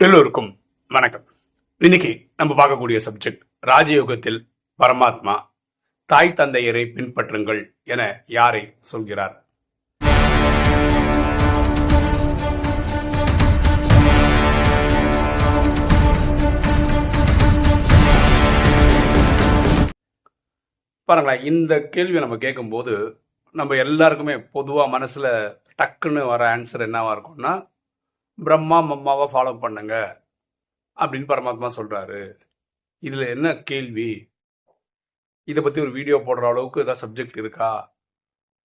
எல்லோருக்கும் வணக்கம். இன்னைக்கு நம்ம பார்க்கக்கூடிய சப்ஜெக்ட் ராஜயோகத்தில் பரமாத்மா தாய் தந்தையரை பின்பற்றுங்கள் என யாரை சொல்கிறார்? பாருங்களேன் இந்த கேள்வியை நம்ம கேட்கும்போது நம்ம எல்லாருக்குமே பொதுவாக மனசில் டக்குன்னு வர ஆன்சர் என்னவா இருக்கும்னா பிரம்மா மம்மாவை ஃபாலோ பண்ணுங்க அப்படின்னு பரமாத்மா சொல்கிறாரு இதில் என்ன கேள்வி? இதை பற்றி ஒரு வீடியோ போடுற அளவுக்கு ஏதாவது சப்ஜெக்ட் இருக்கா?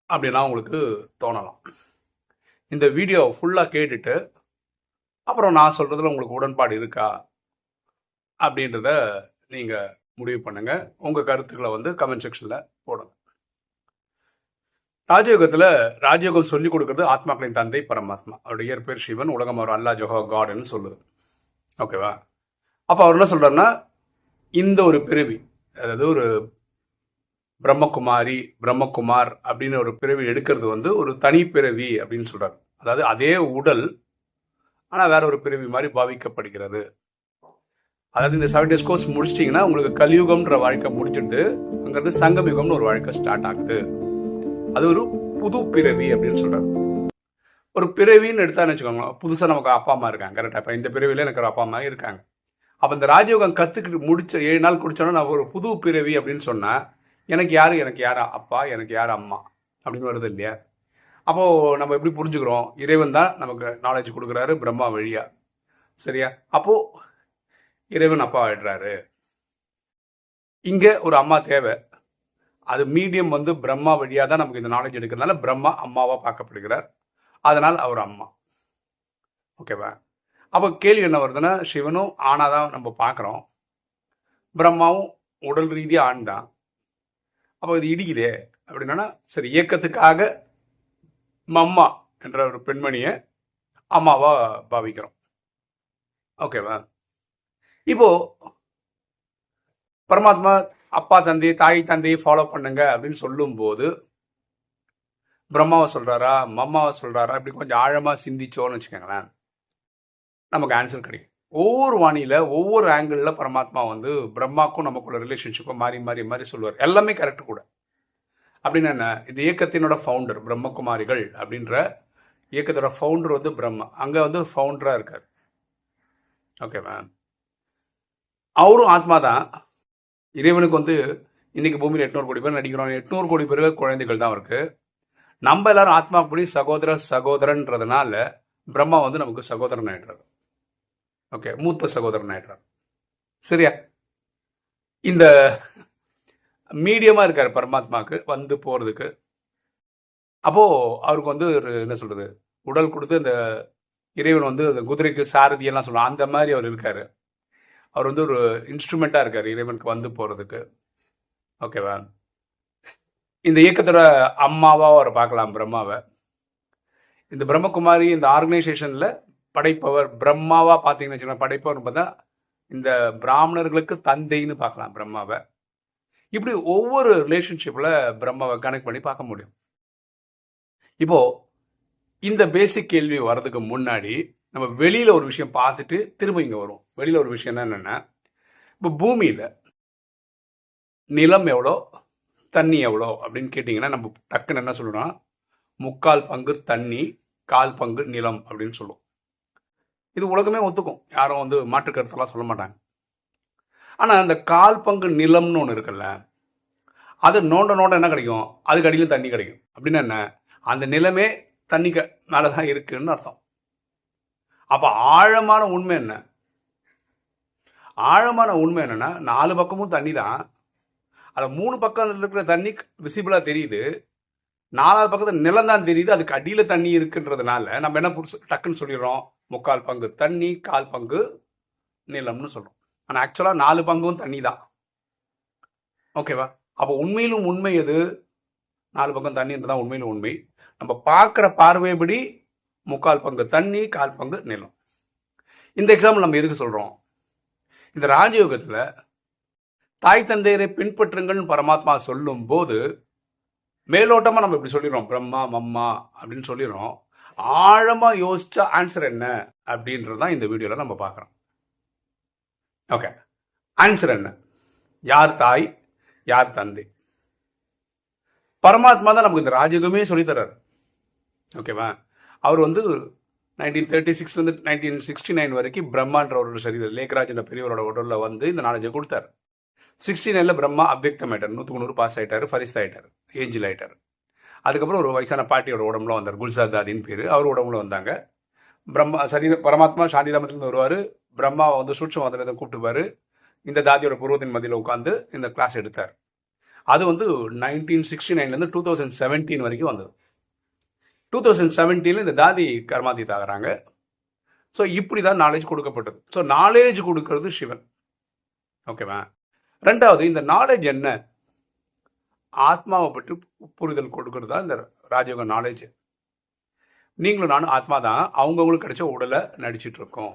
அப்படின்னா உங்களுக்கு தோணலாம். இந்த வீடியோ ஃபுல்லாக கேட்டுட்டு அப்புறம் நான் சொல்கிறதுல உங்களுக்கு உடன்பாடு இருக்கா? அப்படின்றத நீங்கள் முடிவு பண்ணுங்கள் உங்கள் கருத்துக்களை வந்து கமெண்ட் செக்ஷனில் போடுங்க. ராஜயோகத்துல ராஜயோகம் சொல்லிக் கொடுக்கறது ஆத்மாக்களின் தந்தை பரமாத்மா. அவருடைய இயற்பெயர் சிவன் உலகம் அவர் அல்லா ஜோஹா காடுன்னு சொல்லுது. ஓகேவா அப்ப அவர் என்ன சொல்றாருன்னா இந்த ஒரு பிறவி அதாவது ஒரு பிரம்மகுமாரி பிரம்மகுமார் அப்படின்னு ஒரு பிறவி எடுக்கிறது வந்து ஒரு தனி பிறவி அப்படின்னு சொல்றாரு. அதாவது அதே உடல் ஆனா வேற ஒரு பிறவி மாதிரி பாவிக்கப்படுகிறது. அதாவது இந்த செவன் டேஸ் கோர்ஸ் முடிச்சிட்டிங்கன்னா உங்களுக்கு கலியுகம்ன்ற வாழ்க்கை முடிச்சிட்டு அங்கிருந்து சங்கமிகம்னு ஒரு வாழ்க்கை ஸ்டார்ட் ஆகுது. அது ஒரு புது பிறவி அப்படின்னு சொல்றாரு ஒரு பிறவின்னு எடுத்தான்னு வச்சுக்கோங்களேன். புதுசா நமக்கு அப்பா அம்மா இருக்காங்க. கரெக்டா இந்த பிறவில எனக்கு ஒரு அப்பா அம்மா இருக்காங்க. அப்ப இந்த ராஜயோகம் கத்துக்கிட்டு முடிச்ச ஏழு நாள் குடிச்சோன்னா நான் ஒரு புது பிறவி அப்படின்னு சொன்னா எனக்கு யாரு? எனக்கு யார்? அப்பா எனக்கு யார்? அம்மா அப்படின்னு வருது இல்லையா? அப்போ நம்ம எப்படி புரிஞ்சுக்கிறோம்? இறைவன் தான் நமக்கு நாலேஜ் கொடுக்குறாரு பிரம்மா வழியா. சரியா? அப்போ இறைவன் அப்பா ஆயிடுறாரு. இங்க ஒரு அம்மா தேவை. அது மீடியம் வந்து பிரம்மா வழியாக தான் நமக்கு இந்த நாலேஜ் எடுக்கிறதுனால பிரம்மா அம்மாவாக பார்க்கப்படுகிறார். அதனால் அவர் அம்மா. ஓகேவா அப்போ கேள்வி என்ன வருதுன்னா சிவனும் ஆணாக தான் நம்ம பார்க்குறோம். பிரம்மாவும் உடல் ரீதியாக ஆண் தான். அப்போ இது இடிக்குதே. அப்படின்னா சரி இயக்கத்துக்காக மம்மா என்ற ஒரு பெண்மணியை அம்மாவா பாவிக்கிறோம். ஓகேவா இப்போ பரமாத்மா அப்பா தந்தை தாய் தந்தையை ஃபாலோ பண்ணுங்க அப்படின்னு சொல்லும்போது பிரம்மாவை சொல்றாரா மம்மாவை சொல்றாரா இப்படி கொஞ்சம் ஆழமா சிந்திச்சோன்னு வச்சுக்கோங்களேன் நமக்கு ஆன்சர் கிடைக்கும். ஒவ்வொரு வாணியில ஒவ்வொரு ஆங்கிள் பரமாத்மா வந்து பிரம்மாக்கும் நமக்குள்ள ரிலேஷன்ஷிப்பை மாறி மாறி மாறி சொல்லுவார். எல்லாமே கரெக்ட் கூட. அப்படின்னு என்ன? இந்த இயக்கத்தினோட ஃபவுண்டர் பிரம்மகுமாரிகள் அப்படின்ற இயக்கத்தோட ஃபவுண்டர் வந்து பிரம்மா. அங்க வந்து ஃபவுண்டரா இருக்கார். ஓகேவா அவரும் ஆத்மா தான். இறைவனுக்கு வந்து இன்னைக்கு பூமியில் எட்நூறு கோடி பேர் நடிக்கிறோம். எட்நூறு கோடி பேருக்கு குழந்தைகள் தான் இருக்கு நம்ம எல்லாரும் ஆத்மாப்படி சகோதர சகோதரன்றதுனால பிரம்மா வந்து நமக்கு சகோதரன் ஆயிடுறாரு. ஓகே மூத்த சகோதரன் ஆயிடுறாரு. சரியா? இந்த மீடியமா இருக்காரு பரமாத்மாக்கு வந்து போறதுக்கு. அப்போ அவருக்கு வந்து ஒரு என்ன சொல்றது? உடல் கொடுத்து இந்த இறைவன் வந்து அந்த குதிரைக்கு சாரதி எல்லாம் சொல்லுவாங்க. அந்த மாதிரி அவர் இருக்காரு. அவர் வந்து ஒரு இன்ஸ்ட்ருமெண்ட்டாக இருக்கார் இறைவனுக்கு வந்து போகிறதுக்கு ஓகேவா இந்த இயக்கத்தோட அம்மாவாக அவர் பார்க்கலாம் பிரம்மாவை. இந்த பிரம்மகுமாரி இந்த ஆர்கனைசேஷனில் படைப்பவர் பிரம்மாவாக பார்த்தீங்கன்னு வச்சுக்கோங்க படைப்பவர் பார்த்தா இந்த பிராமணர்களுக்கு தந்தைன்னு பார்க்கலாம் பிரம்மாவை. இப்படி ஒவ்வொரு ரிலேஷன்ஷிப்பில் பிரம்மாவை கனெக்ட் பண்ணி பார்க்க முடியும். இப்போ இந்த பேசிக் கேள்வி வர்றதுக்கு முன்னாடி நம்ம வெளியில் ஒரு விஷயம் பார்த்துட்டு திரும்ப இங்கே வரும் வெளியில் ஒரு விஷயம் என்னென்னா இப்போ பூமியில் நிலம் எவ்வளோ தண்ணி எவ்வளோ அப்படின்னு கேட்டிங்கன்னா நம்ம டக்குன்னு என்ன சொல்றோம்னா முக்கால் பங்கு தண்ணி கால் பங்கு நிலம் அப்படின்னு சொல்லுவோம். இது உலகமே ஒத்துக்கும். யாரும் வந்து மாற்று கருத்தெல்லாம் சொல்ல மாட்டாங்க. ஆனால் அந்த கால் பங்கு நிலம்னு ஒன்று இருக்குல்ல அது நோண்ட நோண்ட என்ன கிடைக்கும்? அதுக்கு அடியில் தண்ணி கிடைக்கும். அப்படின்னா என்ன? அந்த நிலமே தண்ணி க மேலதான் இருக்குன்னு அர்த்தம். அப்ப ஆழமான உண்மை என்ன? ஆழமான உண்மை என்னன்னா நாலு பக்கமும் தண்ணி தான் அது மூணு பக்கம் இருக்கிற தண்ணி விசிபிளா தெரியுது. நாலாவது பக்கத்துல நிலம் தான் தெரியுது. அதுக்கு அடியில தண்ணி இருக்குன்றதுனால நம்ம என்ன டக்குன்னு சொல்லிடுறோம். முக்கால் பங்கு தண்ணி கால் பங்கு நிலம்னு சொல்றோம். ஆனா ஆக்சுவலா நாலு பங்கும் தண்ணி தான் ஓகேவா அப்போ உண்மையிலும் உண்மை எது? நாலு பக்கம் தண்ணின்றதான் உண்மையிலும் உண்மை. நம்ம பார்க்குற பார்வைப்படி முக்கால் பங்கு தண்ணி கால் பங்கு நிலம். இந்த எக்ஸாம்பிள் நம்ம எதுக்கு சொல்கிறோம் இந்த ராஜயோகத்தில் தாய் தந்தையரை பின்பற்றுங்கள்னு பரமாத்மா சொல்லும் போது மேலோட்டமாக நம்ம இப்படி சொல்லிடுறோம். பிரம்மா மம்மா அப்படின்னு சொல்லிடுறோம். ஆழமாக யோசிச்ச ஆன்சர் என்ன? அப்படின்றது தான் இந்த வீடியோவில் நம்ம பார்க்குறோம். ஓகே ஆன்சர் என்ன? யார் தாய் யார் தந்தை? பரமாத்மா தான் நமக்கு இந்த ராஜயுகமே சொல்லித்தர்றாரு ஓகேவா அவர் வந்து நைன்டீன் தேர்ட்டி சிக்ஸ் வந்து நைன்டீன் சிக்ஸ்டி நைன் வரைக்கும் பிரம்மான்ற ஒரு சரீரம் லேக்ராஜ் என்ற பெரியவரோட உடலில் வந்து இந்த நாலேஜை கொடுத்தாரு. சிக்ஸ்டி நைனில் பிரம்மா அவ்வக்தம் ஆயிட்டார் நூற்றுக்கு நூறு பாஸ் ஆகிட்டார் ஃபரிஸ் ஆகிட்டார் ஏஞ்சில் ஆகிட்டார் அதுக்கப்புறம் ஒரு வயசான பாட்டியோட உடம்புல வந்தார் குல்சார் தாதின்னு பேர். அவர் உடம்புல வந்தாங்க. பிரம்மா சரீர பரமாத்மா சாந்திதாமத்திலிருந்து வருவார். பிரம்மாவை வந்து சூட்சம் வந்து கூப்பிட்டுப்பாரு. இந்த தாதியோட பூர்வத்தின் மத்தியில் உட்காந்து இந்த கிளாஸ் எடுத்தார். அது வந்து நைன்டீன் சிக்ஸ்டி நைன்லேருந்து டூ தௌசண்ட் செவன்டீன் வரைக்கும் வந்தது. டூ தௌசண்ட் செவன்டீனில் இந்த தாதி கர்மாதி தாகிறாங்க. ஸோ இப்படி தான் நாலேஜ் கொடுக்கப்பட்டது. ஸோ நாலேஜ் கொடுக்கறது சிவன். ஓகேவா ரெண்டாவது இந்த நாலேஜ் என்ன? ஆத்மாவை பற்றி புரிதல் கொடுக்கறது தான் இந்த ராஜயோக நாலேஜ் நீங்களும் நானும் ஆத்மா தான். அவங்கவுங்களுக்கு கிடைச்ச உடலை நடிச்சிட்டு இருக்கோம்.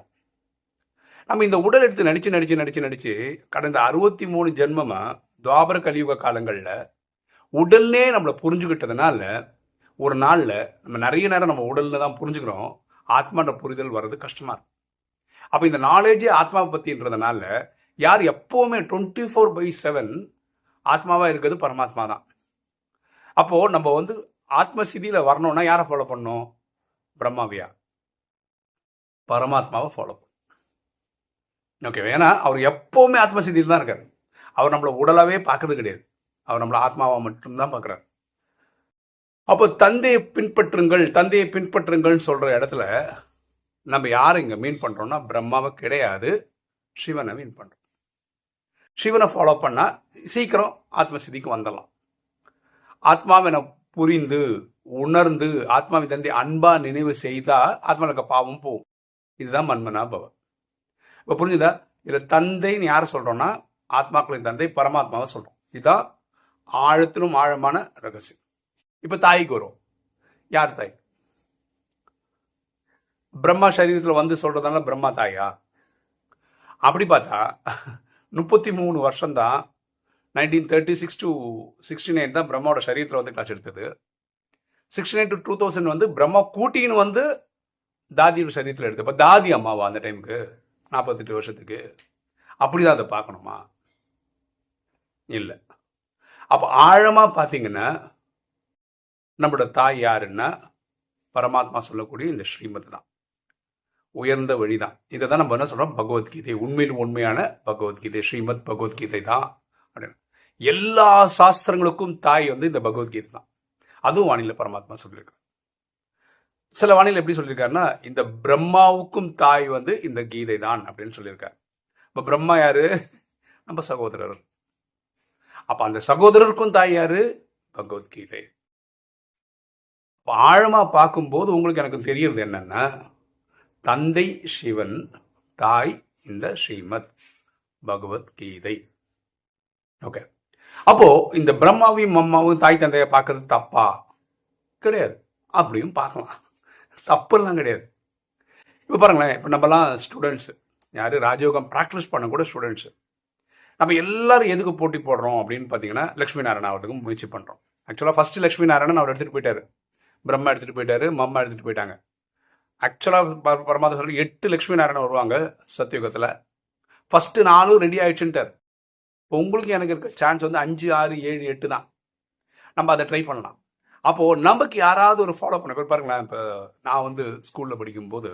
நம்ம இந்த உடல் எடுத்து நடிச்சு நடிச்சு நடிச்சு நடிச்சு கடந்த அறுபத்தி மூணு ஜென்மமா துவாபர கலியுக காலங்களில் உடல்னே நம்மளை புரிஞ்சுக்கிட்டதுனால ஒரு நாளில் நம்ம நிறைய நேரம் நம்ம உடலில் தான் புரிஞ்சுக்கிறோம். ஆத்மான்ற புரிதல் வர்றது கஷ்டமாக இருக்கும். அப்போ இந்த நாலேஜே ஆத்மாவை பற்றின்றதுனால யார் எப்போவுமே டுவெண்ட்டி ஃபோர் பை செவன் ஆத்மாவாக இருக்கிறது பரமாத்மா தான். அப்போது நம்ம வந்து ஆத்மசிதியில் வரணும்னா யாரை ஃபாலோ பண்ணோம் பிரம்மாவியா? பரமாத்மாவை ஃபாலோ பண்ணும் ஓகே ஏன்னா அவர் எப்போவுமே ஆத்மசிதியில் தான் இருக்கார். அவர் நம்மளை உடலாவே பார்க்கறது கிடையாது. அவர் நம்மளை ஆத்மாவை மட்டும்தான் பார்க்குறாரு. அப்போ தந்தையை பின்பற்றுங்கள் தந்தையை பின்பற்றுங்கள்னு சொல்கிற இடத்துல நம்ம யாரை இங்கே மீன் பண்ணுறோன்னா பிரம்மாவை கிடையாது சிவனை மீன் பண்ணுறோம் சிவனை ஃபாலோ பண்ணால் சீக்கிரம் ஆத்மசிதிக்கு வந்துடலாம். ஆத்மாவை புரிந்து உணர்ந்து ஆத்மாவை தந்தை அன்பா நினைவு செய்தா ஆத்மாவுக்கு பாவம் போகும். இதுதான் மன்மனா பவன். இப்போ புரிஞ்சுதா? இதில் தந்தைன்னு யாரை சொல்கிறோன்னா ஆத்மாக்களின் தந்தை பரமாத்மாவை சொல்கிறோம் இதுதான் ஆழத்திலும் ஆழமான ரகசியம். இப்ப தாய்க்கு வரும். யார் தாய்? பிரம்மா சரீரத்தில் வந்து சொல்றதுனால பிரம்மா தாயா? அப்படி பார்த்தா முப்பத்தி மூணு வருஷம் தான் nineteen thirty six to sixty nine தான் பிரம்மாவோட சரீரத்தில் வந்து கிளாஸ் எடுத்தது. Sixty nine to two thousand வந்து பிரம்மா கூட்டின்னு வந்து தாதியோட சரீரத்தில் எடுத்து இப்போ தாதி அம்மாவா அந்த டைமுக்கு நாற்பத்தெட்டு வருஷத்துக்கு. அப்படிதான் அதை பார்க்கணுமா? இல்லை. அப்போ ஆழமாக பார்த்தீங்கன்னா நம்மளோட தாய் யாருன்னா பரமாத்மா சொல்லக்கூடிய இந்த ஸ்ரீமத் தான். உயர்ந்த வழி தான் இதை தான் நம்ம என்ன சொல்கிறோம் பகவத்கீதை. உண்மையில் உண்மையான பகவத்கீதை. ஸ்ரீமத் பகவத்கீதை தான் அப்படின்னு. எல்லா சாஸ்திரங்களுக்கும் தாய் வந்து இந்த பகவத்கீதை தான். அதுவும் வானிலை பரமாத்மா சொல்லியிருக்காரு. சில வானிலை எப்படி சொல்லியிருக்காருன்னா இந்த பிரம்மாவுக்கும் தாய் வந்து இந்த கீதை தான் அப்படின்னு சொல்லியிருக்காரு. இப்போ பிரம்மா யாரு? நம்ம சகோதரர். அப்போ அந்த சகோதரருக்கும் தாய் யாரு? பகவத்கீதை. ஆழமாக பார்க்கும்போது உங்களுக்கு எனக்கு தெரியறது என்னன்னா தந்தை சிவன் தாய் இந்த ஸ்ரீமத் பகவத்கீதை. ஓகே அப்போ இந்த பிரம்மாவையும் அம்மாவும் தாய் தந்தையை பார்க்கறது தப்பா? கிடையாது. அப்படியும் பார்க்கலாம். தப்புலாம் கிடையாது. இப்போ பாருங்களேன் இப்போ நம்மலாம் ஸ்டூடெண்ட்ஸு யார்? ராஜயோகம் ப்ராக்டிஸ் பண்ணக்கூட ஸ்டூடெண்ட்ஸு நம்ம எல்லாரும் எதுக்கு போட்டி போடுறோம் அப்படின்னு பார்த்தீங்கன்னா லக்ஷ்மி நாராயண ஆகிறதுக்கு முயற்சி பண்ணுறோம் ஆக்சுவலாக ஃபஸ்ட்டு லட்சுமி நாராயணன் அவர் எடுத்துகிட்டு போயிட்டார். பிரம்மா எடுத்துகிட்டு போயிட்டாரு மம்மா எடுத்துகிட்டு போயிட்டாங்க. ஆக்சுவலாக பரமாத்மா சொல்லி எட்டு லட்சுமி நாராயணன் வருவாங்க சத்தியுகத்தில். ஃபஸ்ட்டு நாலும் ரெடி ஆயிடுச்சுட்டார் இப்போ உங்களுக்கு எனக்கு இருக்க சான்ஸ் வந்து அஞ்சு ஆறு ஏழு எட்டு தான். நம்ம அதை ட்ரை பண்ணலாம். அப்போது நமக்கு யாராவது ஒரு ஃபாலோ பண்ண பேர் பாருங்களேன் இப்போ நான் வந்து ஸ்கூலில் படிக்கும்போது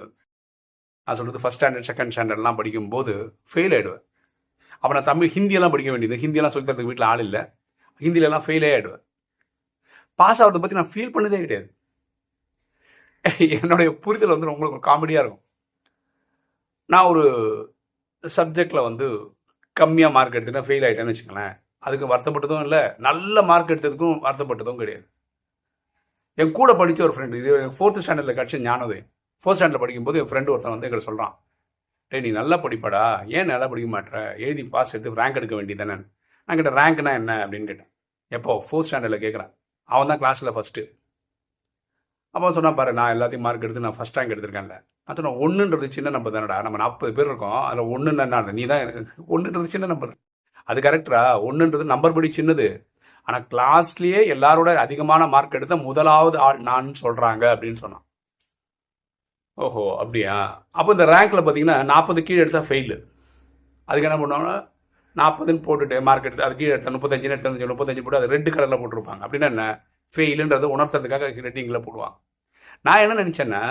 நான் சொல்கிறது ஃபஸ்ட் ஸ்டாண்டர்ட் செகண்ட் ஸ்டாண்டர்ட்லாம் படிக்கும்போது ஃபெயில் ஆகிடுவேன் அப்போ நான் தமிழ் ஹிந்தியெல்லாம் படிக்க வேண்டியது. ஹிந்தியெல்லாம் சொல்லி தரதுக்கு வீட்டில் ஆள் இல்லை. ஹிந்திலெல்லாம் ஃபெயிலே ஆகிடுவேன் பாஸ் ஆகிறத பற்றி நான் ஃபீல் பண்ணதே கிடையாது. என்னுடைய புரிதல் வந்து உங்களுக்கு ஒரு காமெடியாக இருக்கும். நான் ஒரு சப்ஜெக்டில் வந்து கம்மியாக மார்க் எடுத்துட்டேன் ஃபெயில் ஆகிட்டேன்னு வச்சுக்கோங்களேன். அதுக்கு வருத்தப்பட்டதும் இல்லை நல்ல மார்க் எடுத்ததுக்கும் வருத்தப்பட்டதும் கிடையாது. என் கூட படித்த ஒரு ஃப்ரெண்டு இது ஃபோர்த்து ஸ்டாண்டர்டில் கிடச்ச ஞானோதயம் ஃபோர்த் ஸ்டாண்டர்ட் படிக்கும்போது என் ஃப்ரெண்டு ஒருத்தன் வந்து எங்கிட்ட சொல்கிறான் டே நீ நல்லா படிப்படா ஏன் நல்லா படிக்க மாட்டேற எழுதி பாஸ் எடுத்து ரேங்க் எடுக்க வேண்டியதானே நான் கிட்ட ரேங்க்னா என்ன? அப்படின்னு கேட்டேன். எப்போ? ஃபோர்த் ஸ்டாண்டர்டில் கேட்குறேன் அவன் தான் கிளாஸில் ஃபஸ்ட்டு அப்போ சொன்னா பாரு நான் எல்லாத்தையும் மார்க் எடுத்து நான் ஃபஸ்ட் ரேங்க் எடுத்திருக்கேன்ல. அது நான் ஒன்றுன்றது சின்ன நம்பர் தானடா. நம்ம நாற்பது பேர் இருக்கோம். அதில் ஒன்றுன்னு என்ன நீ தான் ஒன்றுன்றது சின்ன நம்பர் அது கரெக்டரா ஒன்றுன்றது நம்பர் படி சின்னது. ஆனால் கிளாஸ்லேயே எல்லாரோட அதிகமான மார்க் எடுத்த முதலாவது ஆள் நான் சொல்கிறாங்க அப்படின்னு சொன்னான். ஓஹோ அப்படியா? அப்போ இந்த ரேங்க்ல பார்த்தீங்கன்னா நாற்பது கீழே எடுத்தால் ஃபெயிலு அதுக்கு என்ன பண்ணுவாங்கன்னா நாற்பதுன்னு போட்டுட்டு மார்க் எடுத்து அது கீழே எடுத்தா முப்பத்தஞ்சுன்னு எடுத்தஞ்சு முப்பத்தஞ்சு போட்டு அது ரெண்டு கலரில் போட்டிருப்பாங்க. அப்படின்னா என்ன? ஃபெயிலுன்றதை உணர்த்துறதுக்காக ரெட்டிங்கில் போடுவாங்க நான் என்ன நினச்சேன்னா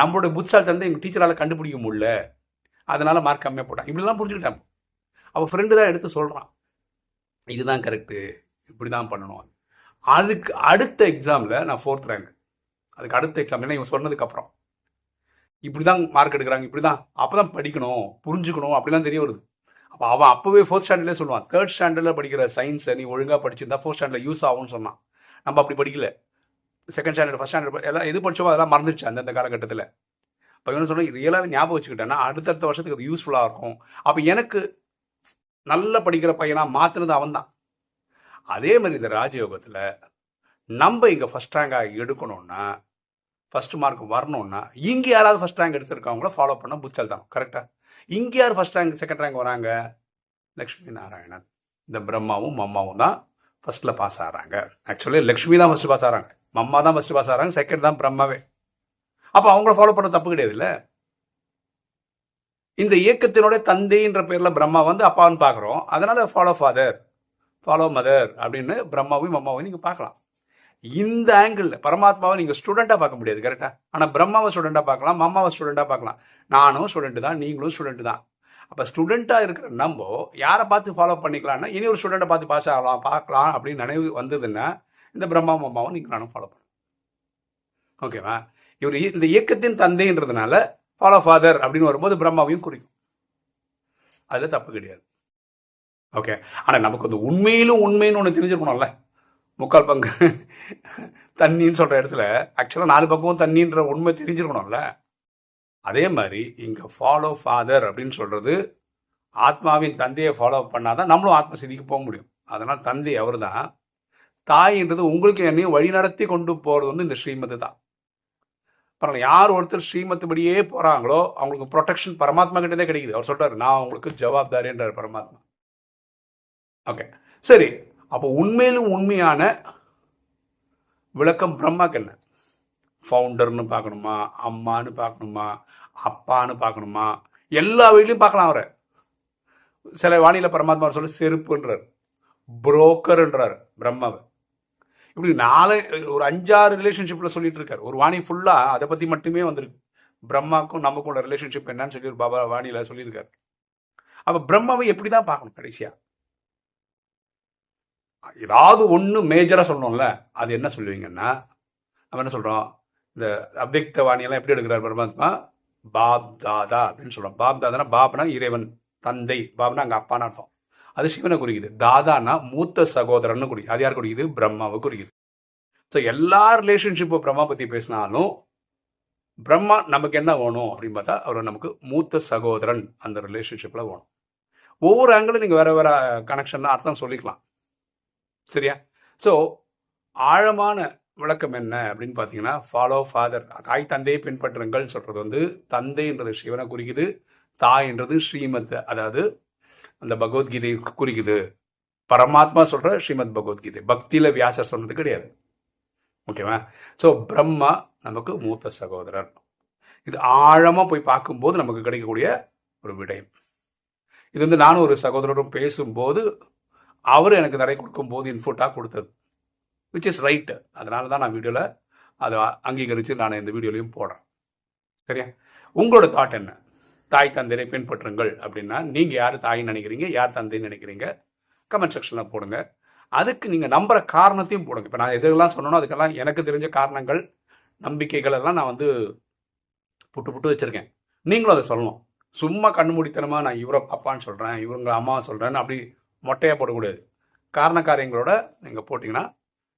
நம்மளுடைய புத்தால் எங்கள் டீச்சரால் கண்டுபிடிக்க முடியல. அதனால் மார்க் கம்மியாக போட்டாங்க இப்படிலாம் புரிஞ்சுக்கிட்டான். அவள் ஃப்ரெண்டு தான் எடுத்து சொல்கிறான் இதுதான் கரெக்டு இப்படி தான் பண்ணணும் அதுக்கு அடுத்த எக்ஸாமில் நான் ஃபோர்த் ரேங்க் அதுக்கு அடுத்த எக்ஸாம் என்ன இவன் சொன்னதுக்கப்புறம் இப்படி தான் மார்க் எடுக்கிறாங்க இப்படி தான் அப்போ தான் படிக்கணும் புரிஞ்சுக்கணும் அப்படிலாம் தெரிய வருது. அப்போ அவன் அப்போவே ஃபோர்த் ஸ்டாண்டர்ட்லேயே சொல்லுவான். தேர்ட் ஸ்டாண்டர்டில் படிக்கிற சயின்ஸை நீ ஒழுங்காக படிச்சிருந்தா ஃபோர்த் ஸ்டாண்டர்டில் யூஸ் ஆகும்னு சொன்னான். நம்ம அப்படி படிக்கல. செகண்ட் ஸ்டாண்டர்ட் ஃபஸ்ட் ஸ்டாண்டர்ட் எல்லாம் எது படிச்சோமோ அதெல்லாம் மறந்துடுச்சு அந்தந்த காலகட்டத்தில். இப்போ என்ன சொன்னால் ரியலாக ஞாபகம் வச்சுக்கிட்டேன்னா அடுத்தடுத்த வருஷத்துக்கு அது யூஸ்ஃபுல்லாக இருக்கும். அப்போ எனக்கு நல்ல படிக்கிற பையனாக மாற்றினது அவன் தான் அதே மாதிரி இந்த ராஜயோகத்தில் நம்ம இங்கே ஃபஸ்ட் ரேங்காக எடுக்கணும்னா ஃபர்ஸ்ட் மார்க் வரணும்னா இங்கே யாராவது ஃபஸ்ட் ரேங்க் எடுத்திருக்கவங்கள ஃபாலோ பண்ண புத்தல் தான் கரெக்டாக இங்கே யார் ஃபஸ்ட் ரேங்க் செகண்ட் ரேங்க் வராங்க? லக்ஷ்மி நாராயணன். இந்த பிரம்மாவும் மம்மாவும் தான் ஃபர்ஸ்ட்ல பாஸ் ஆகிறாங்க ஆக்சுவலி லக்ஷ்மி தான் ஃபர்ஸ்ட் பாஸ் ஆகிறாங்க மம்மா தான் ஃபர்ஸ்ட் பாஸ் ஆகிறாங்க செகண்ட் தான் பிரம்மாவே அப்போ அவங்கள ஃபாலோ பண்ண தப்பு கிடையாது இல்லை? இந்த இயக்கத்தினுடைய தந்தைன்ற பேரில் பிரம்மா வந்து அப்பான்னு பார்க்குறோம். அதனால ஃபாலோ ஃபாதர் ஃபாலோ மதர் அப்படின்னு பிரம்மாவையும் மம்மாவையும் நீங்கள் பார்க்கலாம். இந்த ஆங்கிள் பரமாத்மாவை நீங்கள் ஸ்டூடெண்ட்டாக பார்க்க முடியாது கரெக்டாக ஆனால் பிரம்மாவை ஸ்டூடெண்ட்டாக பார்க்கலாம் மம்மாவை ஸ்டூடெண்ட்டாக பார்க்கலாம். நானும் ஸ்டூடெண்ட்டு தான் நீங்களும் ஸ்டூடெண்ட்டு தான். அப்போ ஸ்டூடெண்ட்டாக இருக்கிற நம்ம யாரை பார்த்து ஃபாலோ பண்ணிக்கலாம்னா இனி ஒரு ஸ்டூடெண்ட்டை பார்த்து பாஸ் ஆகலாம் பார்க்கலாம் அப்படின்னு நினைவு வந்ததுன்னா இந்த பிரம்மா மாமாவும் நீங்கள் நானும் ஃபாலோ பண்ணுவோம் ஓகேவா இவர் இந்த இயக்கத்தின் தந்தைன்றதுனால ஃபாலோ ஃபாதர் அப்படின்னு வரும்போது பிரம்மாவையும் குறிக்கும். அதில் தப்பு கிடையாது. ஓகே ஆனால் நமக்கு வந்து உண்மையிலும் உண்மைன்னு ஒன்று தெரிஞ்சிருக்கணும்ல. முக்கால் பங்கு தண்ணின்னு சொல்கிற இடத்துல ஆக்சுவலாக நாலு பக்கமும் தண்ணின்ற உண்மை தெரிஞ்சிருக்கணும்ல. அதே மாதிரி இங்கே ஃபாலோ ஃபாதர் அப்படின்னு சொல்கிறது ஆத்மாவின் தந்தையை ஃபாலோ பண்ணாதான் நம்மளும் ஆத்ம சிதிக்கு போக முடியும். அதனால் தந்தை அவர் தான் தாயின்றது உங்களுக்கு என்னையும் வழிநடத்தி கொண்டு போகிறது வந்து இந்த ஸ்ரீமத்து தான். பரவாயில்ல யார் ஒருத்தர் ஸ்ரீமத்துபடியே போகிறாங்களோ அவங்களுக்கு ப்ரொடெக்ஷன் பரமாத்மா கிட்டே கிடைக்குது. அவர் சொல்கிறார் நான் உங்களுக்கு ஜவாப்தாரின்றார் பரமாத்மா. ஓகே சரி. அப்போ உண்மையிலும் உண்மையான விளக்கம் பிரம்மாக்கு என்ன? ஃபவுண்டர்னு பார்க்கணுமா அம்மானு பார்க்கணுமா அப்பான்னு பார்க்கணுமா எல்லா வீட்லையும் பார்க்கலாம் அவரை. சில வானியில் பரமாத்மா சொல்லி செருப்புன்றார் புரோக்கர்ன்றார் பிரம்மாவை. இப்படி நாலு ஒரு அஞ்சாறு ரிலேஷன்ஷிப்பில் சொல்லிட்டு இருக்காரு ஒரு வாணி ஃபுல்லாக அதை பற்றி மட்டுமே வந்திருக்கு. பிரம்மாக்கும் நமக்கும் உள்ள ரிலேஷன்ஷிப் என்னன்னு சொல்லி ஒரு பாபா வாணியில் சொல்லியிருக்காரு. அப்போ பிரம்மாவை எப்படிதான் பார்க்கணும் கடைசியாக ஏதாவது ஒன்று மேஜராக சொல்லணும்ல அது என்ன சொல்லுவீங்கன்னா நம்ம என்ன சொல்கிறோம் இந்த அவ்வக்த வாணியெல்லாம் எப்படி எடுக்கிறார் பரமாத்மா பாப் தாதா அப்படின்னு சொல்கிறோம் பாப் தாதானா பாப்னா இறைவன் தந்தை. பாப்னா அங்கே அப்பான்னு அர்த்தம். அது சிவனை குறிக்குது. தாதானா மூத்த சகோதரன் குறிக்குது. அது யார் குறிக்குது? பிரம்மாவை குறிக்குது. ஸோ எல்லா ரிலேஷன்ஷிப்பும் பிரம்மா பற்றி பேசினாலும் பிரம்மா நமக்கு என்ன வேணும் அப்படின்னு பார்த்தா அவர் நமக்கு மூத்த சகோதரன் அந்த ரிலேஷன்ஷிப்பில் வேணும். ஒவ்வொரு ஆங்கிளும் நீங்கள் வேற வேற கனெக்ஷன் அர்த்தம் சொல்லிக்கலாம். சரியா? ஸோ ஆழமான விளக்கம் என்ன அப்படின்னு பார்த்தீங்கன்னா ஃபாலோ ஃபாதர் தாய் தந்தையை பின்பற்றுங்கள் சொல்கிறது வந்து தந்தைன்றது சிவனை குறிக்குது தாய் என்றது ஸ்ரீமத் அதாவது அந்த பகவத்கீதை குறிக்குது. பரமாத்மா சொல்கிற ஸ்ரீமத் பகவத்கீதை. பக்தியில் வியாசர் சொன்னது கிடையாது. ஓகேவா ஸோ பிரம்மா நமக்கு மூத்த சகோதரர். இது ஆழமாக போய் பார்க்கும்போது நமக்கு கிடைக்கக்கூடிய ஒரு விடயம். இது வந்து நானும் ஒரு சகோதரரும் பேசும்போது அவர் எனக்கு நிறைய கொடுக்கும்போது இன்ஃபுட்டாக கொடுத்தது. விச் இஸ் ரைட்டு அதனால தான் நான் வீடியோவில் அதை அங்கீகரித்து நான் இந்த வீடியோலையும் போடுறேன். சரியா? உங்களோட தாட் என்ன? தாய் தந்தையை பின்பற்றுங்கள் அப்படின்னா நீங்கள் யார் தாயின்னு நினைக்கிறீங்க? யார் தந்தைன்னு நினைக்கிறீங்க? கமெண்ட் செக்ஷனில் போடுங்க. அதுக்கு நீங்கள் நம்புற காரணத்தையும் போடுங்க. இப்போ நான் எதுக்கெல்லாம் சொன்னோன்னா அதுக்கெல்லாம் எனக்கு தெரிஞ்ச காரணங்கள் நம்பிக்கைகள் எல்லாம் நான் வந்து புட்டு புட்டு வச்சுருக்கேன். நீங்களும் அதை சொல்லணும். சும்மா கண்மூடித்தனமாக நான் இவரை பாப்பான்னு சொல்கிறேன் இவங்க அம்மா சொல்கிறேன்னு அப்படி மொட்டையாக போடக்கூடாது. காரணக்காரியங்களோட நீங்கள் போட்டிங்கன்னா